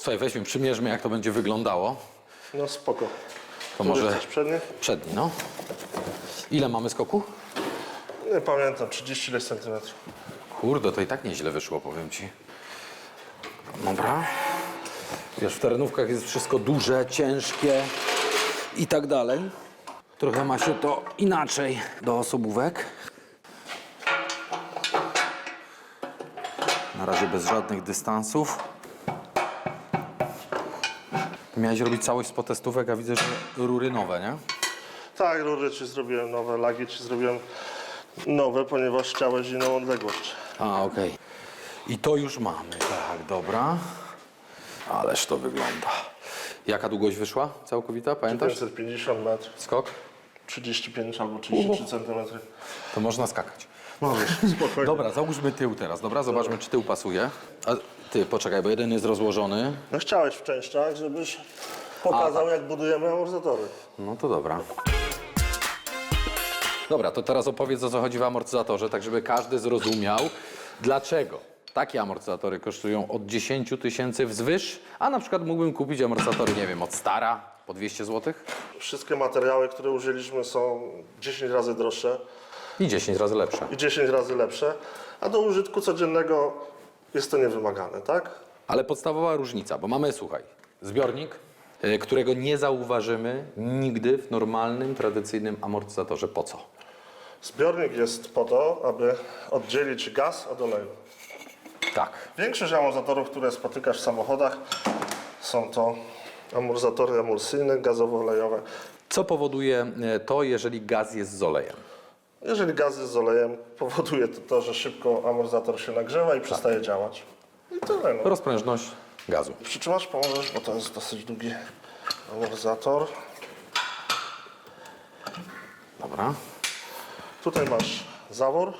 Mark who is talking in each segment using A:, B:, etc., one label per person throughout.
A: Słuchaj, weźmy, przymierzmy, jak to będzie wyglądało.
B: No spoko.
A: To
B: Tu
A: może
B: przednie?
A: przedni, no. Ile mamy skoku?
B: Nie pamiętam, 30 ileś centymetrów.
A: Kurde, to i tak nieźle wyszło, powiem ci. Dobra. Wiesz, w terenówkach jest wszystko duże, ciężkie i tak dalej. Trochę ma się to inaczej do osobówek. Na razie bez żadnych dystansów. Miałeś robić całość z potestówek, a widzę, że rury nowe, nie?
B: Tak, rury ci zrobiłem nowe, lagi ci zrobiłem nowe, ponieważ chciałeś inną odległość.
A: A, okej. I to już mamy, tak, dobra. Ależ to wygląda. Jaka długość wyszła całkowita, pamiętasz?
B: 550 metrów,
A: Skok?
B: 35 albo 33 centymetry.
A: To można skakać.
B: Możesz, spokojnie.
A: Dobra, załóżmy tył teraz, dobra? Zobaczmy, czy tył pasuje. A ty, poczekaj, bo jeden jest rozłożony.
B: No chciałeś w częściach, żebyś pokazał, jak budujemy amortyzatory.
A: No to dobra. Dobra, to teraz opowiedz, o co chodzi w amortyzatorze, tak żeby każdy zrozumiał, dlaczego takie amortyzatory kosztują od 10 tysięcy wzwyż, a na przykład mógłbym kupić amortyzatory, nie wiem, od Stara po 200 zł
B: Wszystkie materiały, które użyliśmy są 10 razy droższe
A: i 10 razy lepsze.
B: i 10 razy lepsze, a do użytku codziennego jest to niewymagane, tak?
A: Ale podstawowa różnica, bo mamy, słuchaj, zbiornik, y, którego nie zauważymy nigdy w normalnym, tradycyjnym amortyzatorze. Po co?
B: Zbiornik jest po to, aby oddzielić gaz od oleju.
A: Tak.
B: Większość amortyzatorów, które spotykasz w samochodach, są to amortyzatory emulsyjne, gazowo-olejowe.
A: Co powoduje y, to, jeżeli gaz jest z olejem?
B: Jeżeli gaz jest z olejem, powoduje to, to że szybko amortyzator się nagrzewa i przestaje działać. I tyle. No.
A: Rozprężność gazu.
B: Przytrzymasz, pomożesz, bo to jest dosyć długi amortyzator.
A: Dobra.
B: Tutaj masz zawór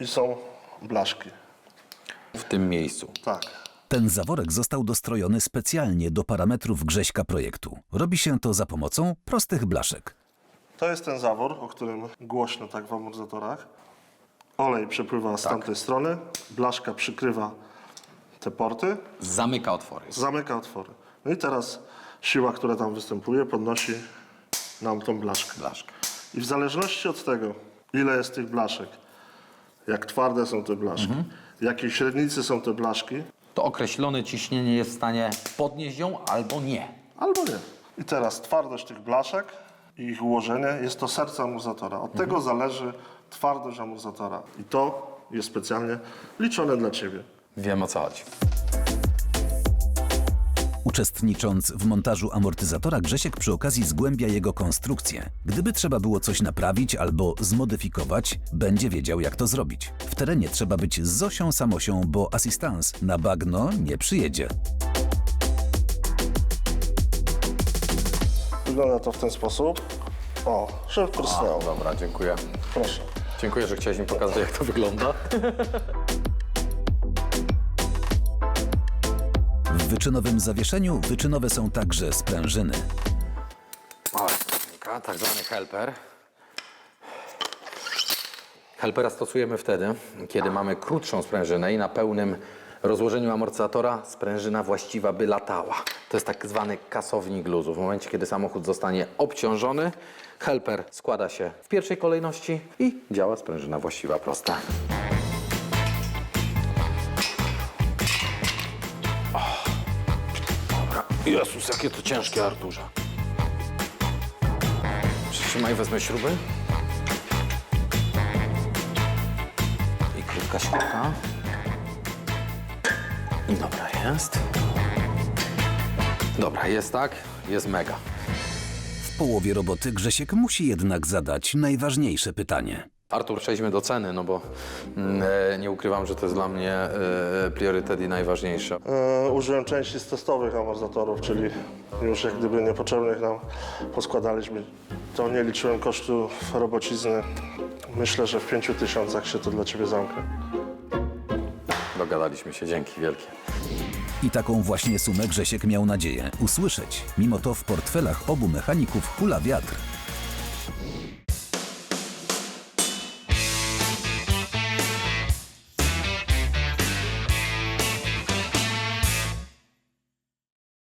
B: i są blaszki.
A: W tym miejscu.
B: Tak.
C: Ten zaworek został dostrojony specjalnie do parametrów Grześka projektu. Robi się to za pomocą prostych blaszek.
B: To jest ten zawór, o którym głośno tak w amortyzatorach. Olej przepływa z tamtej strony, blaszka przykrywa te porty,
A: Zamyka otwory.
B: zamyka otwory. No i teraz siła, która tam występuje, podnosi nam tą blaszkę.
A: Blaszka.
B: I w zależności od tego, ile jest tych blaszek, jak twarde są te blaszki, jakiej średnicy są te blaszki,
A: To określone ciśnienie jest w stanie podnieść ją albo nie.
B: albo nie. I teraz twardość tych blaszek ich ułożenie jest to serce amortyzatora. Od tego zależy twardość amortyzatora. I to jest specjalnie liczone dla Ciebie.
A: Wiem o co chodzi.
C: Uczestnicząc w montażu amortyzatora, Grzesiek przy okazji zgłębia jego konstrukcję. Gdyby trzeba było coś naprawić albo zmodyfikować, będzie wiedział, jak to zrobić. W terenie trzeba być z Zosią Samosią, bo asystans na bagno nie przyjedzie.
B: Wygląda to w ten sposób. O, szybko
A: A,
B: prysnęło.
A: dobra, dziękuję.
B: Proszę.
A: Dziękuję, że chciałeś mi pokazać, jak to wygląda.
C: W wyczynowym zawieszeniu wyczynowe są także sprężyny.
A: Sprężynka, tak zwany helper. Helpera stosujemy wtedy, kiedy mamy krótszą sprężynę i na pełnym rozłożeniu amortyzatora sprężyna właściwa by latała. To jest tak zwany kasownik luzu. W momencie, kiedy samochód zostanie obciążony, helper składa się w pierwszej kolejności i działa sprężyna właściwa prosta. Dobra. Jezus, jakie to ciężkie, Arturze. Przytrzymaj, wezmę śruby. I krótka śrubka. Dobra jest. Dobra, jest tak, jest mega.
C: W połowie roboty Grzesiek musi jednak zadać najważniejsze pytanie.
A: Artur, przejdźmy do ceny, no bo mm, e, nie ukrywam, że to jest dla mnie e, priorytet i najważniejsze.
B: E, użyłem części z testowych amortyzatorów, czyli już jak gdyby niepotrzebnych nam poskładaliśmy. To nie liczyłem kosztu robocizny. Myślę, że w 5 tysiącach się to dla Ciebie zamknie.
A: Dogadaliśmy się, dzięki wielkie.
C: I taką właśnie sumę Grzesiek miał nadzieję usłyszeć. Mimo to w portfelach obu mechaników hula wiatr.